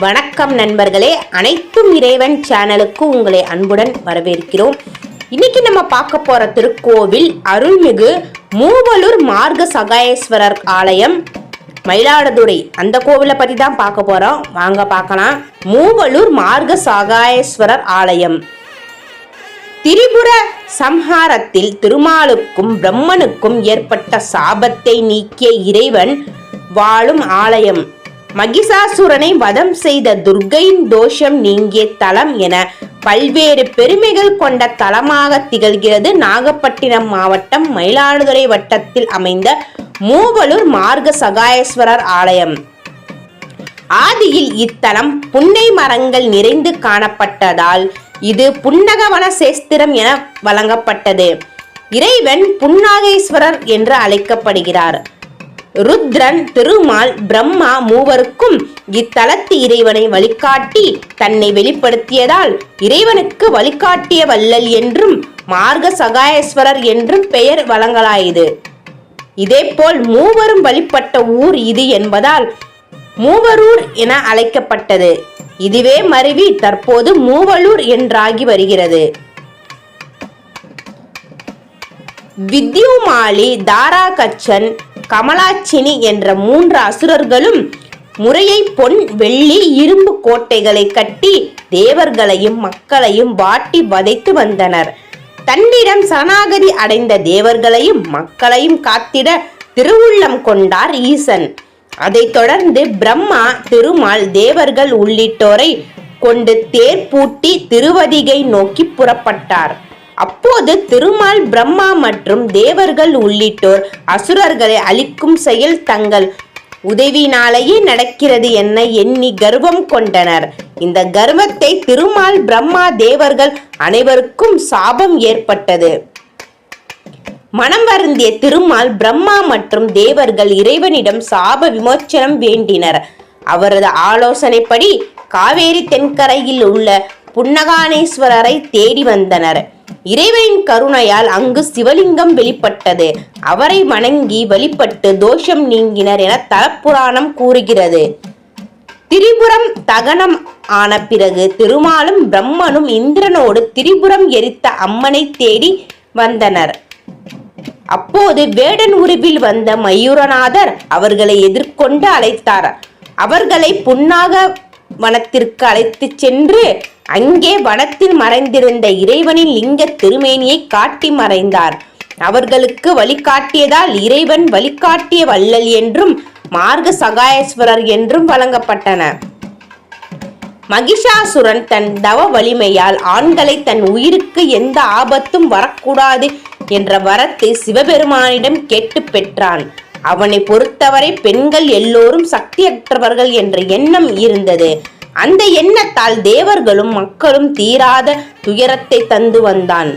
வணக்கம் நண்பர்களே. அனைத்தும் இறைவன் சேனலுக்கு உங்களை அன்புடன் வரவேற்கிறோம். இன்னைக்கு நம்ம பார்க்க போற திருக்கோவில் அருள்மிகு மூவலூர் மார்க சகாயேஸ்வரர் ஆலயம். மயிலாடுதுறை. அந்த கோவிலை பத்தி தான் பார்க்க போறோம். வாங்க பார்க்கலாம். மூவலூர் மார்க சகாயேஸ்வரர் ஆலயம். திரிபுர சம்ஹாரத்தில் திருமாலுக்கும் பிரம்மனுக்கும் ஏற்பட்ட சாபத்தை நீக்கிய இறைவன் வாழும் ஆலயம். மகிஷாசுரனை வதம் செய்த துர்க்கையின் தோஷம் நீங்கிய தலம் என பல்வேறு பெருமைகள் கொண்ட தலமாக திகழ்கிறது. நாகப்பட்டினம் மாவட்டம் மயிலாடுதுறை வட்டத்தில் அமைந்த மூவலூர் மார்க சகாயேஸ்வரர் ஆலயம். ஆதியில் இத்தலம் புன்னை மரங்கள் நிறைந்து காணப்பட்டதால் இது புன்னகவன சேஸ்திரம் என வழங்கப்பட்டது. இறைவன் புன்னாகேஸ்வரர் என்று அழைக்கப்படுகிறார். ருத்ரன் திருமால் பிரம்மா மூவருக்கும் இத்தலத்து இறைவனை வழிகாட்டி தன்னை வெளிப்படுத்தியதால் இறைவனுக்கு வழிகாட்டிய வள்ளல் என்றும் மார்க சகாயேஸ்வரர் என்றும் பெயர் வழங்கலாயுது. இதேபோல் மூவரும் வழிபட்ட ஊர் இது என்பதால் மூவரூர் என அழைக்கப்பட்டது. இதுவே மருவி தற்போது மூவலூர் என்றாகி வருகிறது. வித்யுமாலி தாரா கச்சன் கமலாச்சினி என்ற மூன்று அசுரர்களும் முறையை பொன் வெள்ளி இரும்பு கோட்டைகளை கட்டி தேவர்களையும் மக்களையும் வாட்டி வதைத்து வந்தனர். தன்னிடம் சரணாகதி அடைந்த தேவர்களையும் மக்களையும் காத்திட திருவுள்ளம் கொண்டார் ஈசன். அதைத் தொடர்ந்து பிரம்மா திருமால் தேவர்கள் உள்ளிட்டோரை கொண்டு தேர் பூட்டி திருவதிகை நோக்கி புறப்பட்டார். அப்போது திருமால் பிரம்மா மற்றும் தேவர்கள் உள்ளிட்டோர் அசுரர்களை அழிக்கும் செயல் தங்கள் உதவினாலேயே நடக்கிறது என எண்ணி கர்வம் கொண்டனர். இந்த கர்வத்தை திருமால் பிரம்மா தேவர்கள் அனைவருக்கும் சாபம் ஏற்பட்டது. மனம் வருந்திய திருமால் பிரம்மா மற்றும் தேவர்கள் இறைவனிடம் சாப விமோச்சனம் வேண்டினர். அவரது ஆலோசனைப்படி காவேரி தென்கரையில் உள்ள புன்னகானேஸ்வரரை தேடி வந்தனர். இறைவனின் கருணையால் அங்கு சிவலிங்கம் வெளிப்பட்டது. அவரை வணங்கி வழிபட்டு தோஷம் நீங்கினர் என தலப்புராணம் கூறுகிறது. திரிபுரம் தகனம் ஆன பிறகு திருமாலும் பிரம்மனும் இந்திரனோடு திரிபுரம் எரித்த அம்மனை தேடி வந்தனர். அப்போது வேடன் உருவில் வந்த மயூரநாதர் அவர்களை எதிர்கொண்டு அழைத்தார். அவர்களை புன்னாக வனத்திற்கு அழைத்துச் சென்று அங்கே வனத்தில் மறைந்திருந்த இறைவனின் லிங்க திருமேனியை காட்டி மறைந்தார். அவர்களுக்கு வழிகாட்டியதால் இறைவன் வழிகாட்டிய வள்ளல் என்றும் மார்க சகாயேஸ்வரர் என்றும் வழங்கப்பட்டன. மகிஷாசுரன் தன் தவ வலிமையால் ஆண்களை தன் உயிருக்கு எந்த ஆபத்தும் வரக்கூடாது என்ற வரத்தை சிவபெருமானிடம் கேட்டு பெற்றான். அவனை பொறுத்தவரை பெண்கள் எல்லோரும் சக்தியற்றவர்கள் என்ற எண்ணம் இருந்தது. அந்த எண்ணத்தால் தேவர்களும் மக்களும் தீராத துயரத்தை தந்து வந்தான்.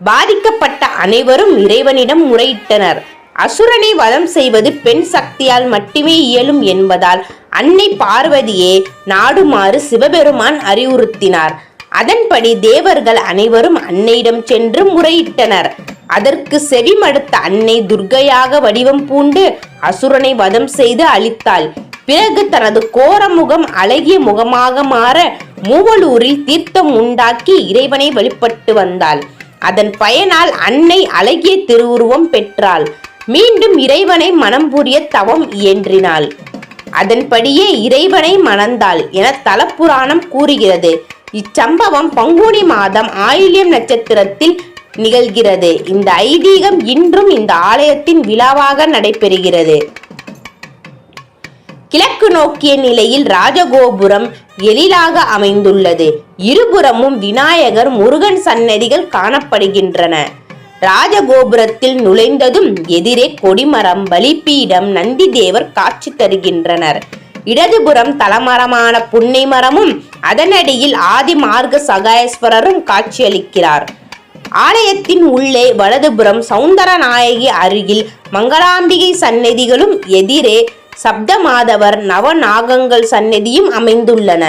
பாதிக்கப்பட்ட அனைவரும் இறைவனிடம் முறையிட்டனர். அசுரனை வதம் செய்வது பெண் சக்தியால் மட்டுமே இயலும் என்பதால் அன்னை பார்வதியே நாடுமாறு சிவபெருமான் அறிவுறுத்தினார். அதன்படி தேவர்கள் அனைவரும் அன்னையிடம் சென்று முறையிட்டனர். அதற்கு செவிமடுத்த அன்னை துர்க்கையாக வடிவம் பூண்டு அசுரனை வதம் செய்து அழித்தாள். பிறகு தனது கோர முகம் அழகிய முகமாக மாற மூவலூரில் தீர்த்தம் உண்டாக்கி இறைவனை வழிபட்டு வந்தாள். அதன் பயனால் அன்னை அழகிய திருவுருவம் பெற்றாள். மீண்டும் இறைவனை மனம் புரிய தவம் இயன்றினாள். அதன்படியே இறைவனை மணந்தாள் என தலப்புராணம் கூறுகிறது. இச்சம்பவம் பங்குனி மாதம் ஆயில்யம் நட்சத்திரத்தில் நிகழ்கிறது. இந்த ஐதீகம் இன்றும் இந்த ஆலயத்தின் விழாவாக நடைபெறுகிறது. கிழக்கு நோக்கிய நிலையில் ராஜகோபுரம் எழிலாக அமைந்துள்ளது. இருபுறமும் விநாயகர் முருகன் சன்னதிகள் காணப்படுகின்றன. ராஜகோபுரத்தில் நுழைந்ததும் எதிரே கொடிமரம் பலிப்பீடம் நந்தி தேவர் காட்சி தருகின்றனர். இடதுபுறம் தலமரமான புன்னை மரமும் அதனடியில் ஆதி மார்க்க காட்சியளிக்கிறார். ஆலயத்தின் உள்ளே வலதுபுறம் சௌந்தரநாயகி அருகில் மங்களாம்பிகை சன்னதிகளும் எதிரே சப்தமாதவர் நவநாகங்கள் சந்நிதியும் அமைந்துள்ளன.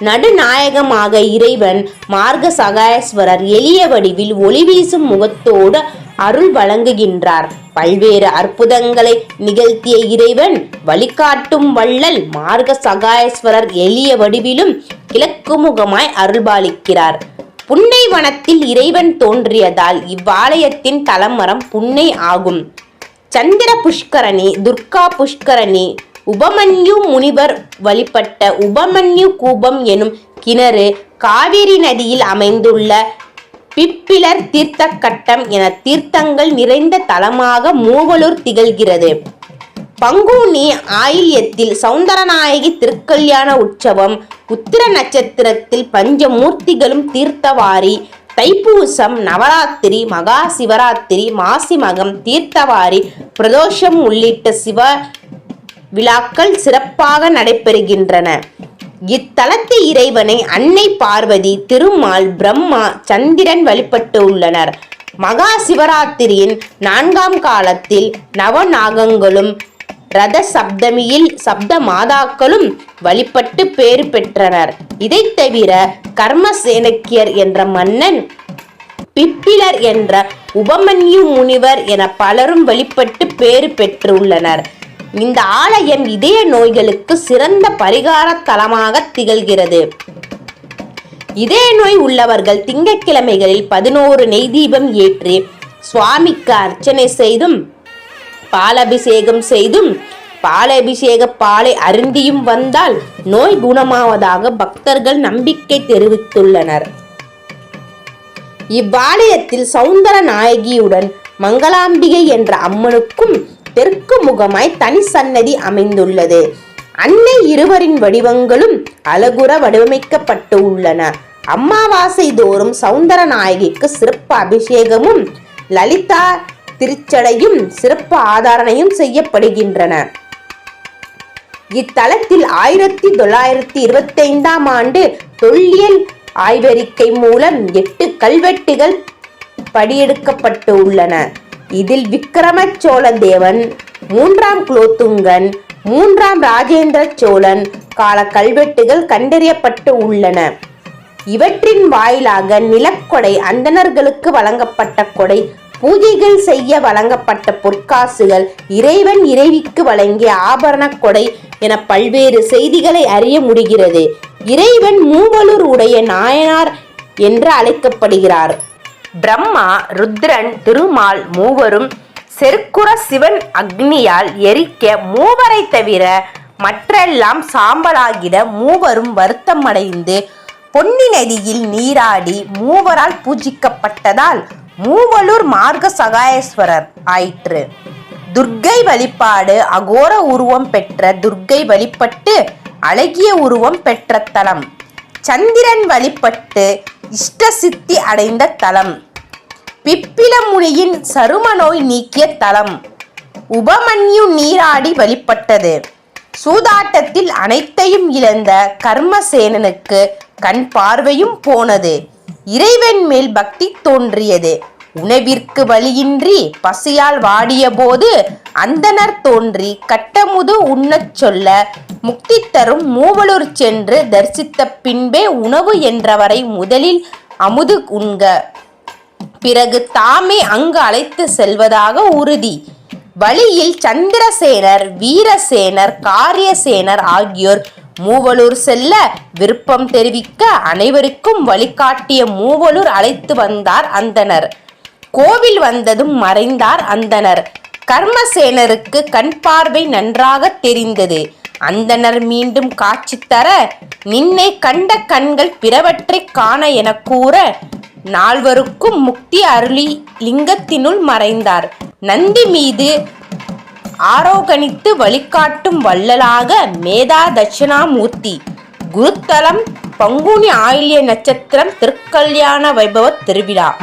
நடுநாயகமாக இறைவன் மார்க சகாயஸ்வரர் எளிய வடிவில் ஒளி வீசும் முகத்தோடு அருள் வழங்குகின்றார். பல்வேறு அற்புதங்களை நிகழ்த்திய இறைவன் வழிகாட்டும் வள்ளல் மார்க சகாயஸ்வரர் எளிய வடிவிலும் கிழக்கு முகமாய் அருள்பாலிக்கிறார். புன்னை வனத்தில் இறைவன் தோன்றியதால் இவ்வாலயத்தின் தலமரம் புன்னை ஆகும். சந்திர புஷ்கரணி துர்கா புஷ்கரணி உபமன்யு முனிவர் வழிபட்ட உபமன்யு கூபம் எனும் கிணறு காவிரி நதியில் அமைந்துள்ள பிப்பிலர் தீர்த்த கட்டம் என தீர்த்தங்கள் நிறைந்த தலமாக மூவலூர் திகழ்கிறது. பங்குனி ஆயில்யத்தில் சௌந்தரநாயகி திருக்கல்யாண உற்சவம் உத்திர நட்சத்திரத்தில் பஞ்சமூர்த்திகளும் தீர்த்தவாரி தைப்பூசம் நவராத்திரி மகா சிவராத்திரி மாசி மகம் தீர்த்தவாரி பிரதோஷம் உள்ளிட்ட சிவ விழாக்கள் சிறப்பாக நடைபெறுகின்றன. இத்தலத்து இறைவனை அன்னை பார்வதி திருமால் பிரம்மா சந்திரன் வழிபட்டு உள்ளனர். மகா சிவராத்திரியின் நான்காம் காலத்தில் நவநாகங்களும் ரத சப்தமியில் சப்த மாதாக்களும் வழிபட்டு பேறு பெற்றனர். இதைத் தவிர கர்மசேனக்கியர் என்ற மன்னன் பிப்பிலர் என்ற உபமன்யு முனிவர் என பலரும் வழிபட்டு பேறு பெற்றுள்ளனர். இந்த ஆலயம் இதய நோய்களுக்கு சிறந்த பரிகார தலமாக திகழ்கிறது. இதய நோய் உள்ளவர்கள் திங்கட்கிழமைகளில் பதினோரு நெய் தீபம் ஏற்றி சுவாமிக்கு அர்ச்சனை செய்தும் பாலபிஷேகம் செய்தும் பாலாபிஷேக பாலை அருந்தியும் வந்தால் நோய் குணமாவதாக பக்தர்கள் நம்பிக்கை தெரிவித்துள்ளனர். இவ்வாலயத்தில் சௌந்தர நாயகியுடன் மங்களாம்பிகை என்ற அம்மனுக்கும் தெற்கு முகமாய் தனி சன்னதி அமைந்துள்ளது. அன்னை இருவரின் வடிவங்களும் அழகுற வடிவமைக்கப்பட்டு உள்ளன. அமாவாசை தோறும் சௌந்தர நாயகிக்கு சிறப்பு அபிஷேகமும் லலிதா திருச்சடையும் சிறப்பு ஆதாரணையும் செய்யப்படுகின்றன. இத்தலத்தில் ஆயிரத்தி தொள்ளாயிரத்தி இருபத்தி ஐந்தாம் ஆண்டு தொல்லியல் ஆய்வறிக்கை மூலம் எட்டு கல்வெட்டுகள் படியெடுக்கப்பட்டு உள்ளன. இதில் விக்கிரம சோழ தேவன் மூன்றாம் குலோத்துங்கன் மூன்றாம் ராஜேந்திர சோழன் கால கல்வெட்டுகள் கண்டறியப்பட்டு உள்ளன. இவற்றின் வாயிலாக நிலக்கொடை அந்தணர்களுக்கு வழங்கப்பட்ட கொடை பூஜைகள் செய்ய வழங்கப்பட்ட பொற்காசுகள் இறைவன் இறைவிக்கு வழங்கிய ஆபரண கொடை என பல்வேறு செய்திகளை அறிய முடிகிறது. இறைவன் மூவலூர் உடைய நாயனார் என்று அழைக்கப்படுகிறார். பிரம்மா ருத்ரன் திருமால் மூவரும் செருக்குற சிவன் அக்னியால் எரிக்க மூவரை தவிர மற்றெல்லாம் சாம்பலாகிட மூவரும் வருத்தமடைந்து பொன்னி நதியில் நீராடி மூவரால் பூஜிக்கப்பட்டதால் மூவலூர் மார்க்க சகாயேஸ்வரர் ஆயிற்று. துர்க்கை வழிபாடு அகோர உருவம் பெற்ற துர்க்கை வழிபட்டு அழகிய உருவம் பெற்ற தலம். சந்திரன் வழிபட்டு இஷ்ட சித்தி அடைந்த தலம். பிப்பில முனியின் சரும நோய் நீக்கிய தலம். உபமன்யு நீராடி வழிபட்டது. சூதாட்டத்தில் அனைத்தையும் இழந்த கர்மசேனனுக்கு கண் பார்வையும் போனது. இறைவன் மேல் பக்தி தோன்றியது. உணவிற்கு வழியின்றி பசியால் வாடிய போது அந்தனர் தோன்றி கட்டமுது உண்ணச் சொல்ல முக்தி தரும் மூவலூர் சென்று தரிசித்த பின்பே உணவு என்றவரை முதலில் அமுது உண்க. பிறகு தாமே அங்கு அழைத்து செல்வதாக உறுதி. வழியில் சந்திரசேனர் வீரசேனர் காரியசேனர் ஆகியோர் மூவலூர் செல்ல விருப்பம் தெரிவிக்க அனைவருக்கும் வழிகாட்டிய மூவலூர் அழைத்து வந்தார் அந்தனர். கோவில் வந்ததும் மறைந்தார் அந்தனர். கர்மசேனருக்கு கண் பார்வை நன்றாக தெரிந்தது. அந்தனர் மீண்டும் காட்சி தர நின்னை கண்ட கண்கள் பிறவற்றை காண என கூற நால்வருக்கும் முக்தி அருளி லிங்கத்தினுள் மறைந்தார். நந்தி மீது ஆரோகணித்து வழிகாட்டும் வள்ளலாக மேதா தட்சிணாமூர்த்தி. குருத்தலம் பங்குனி ஆயில்ய நட்சத்திரம் திருக்கல்யாண வைபவ திருவிழா.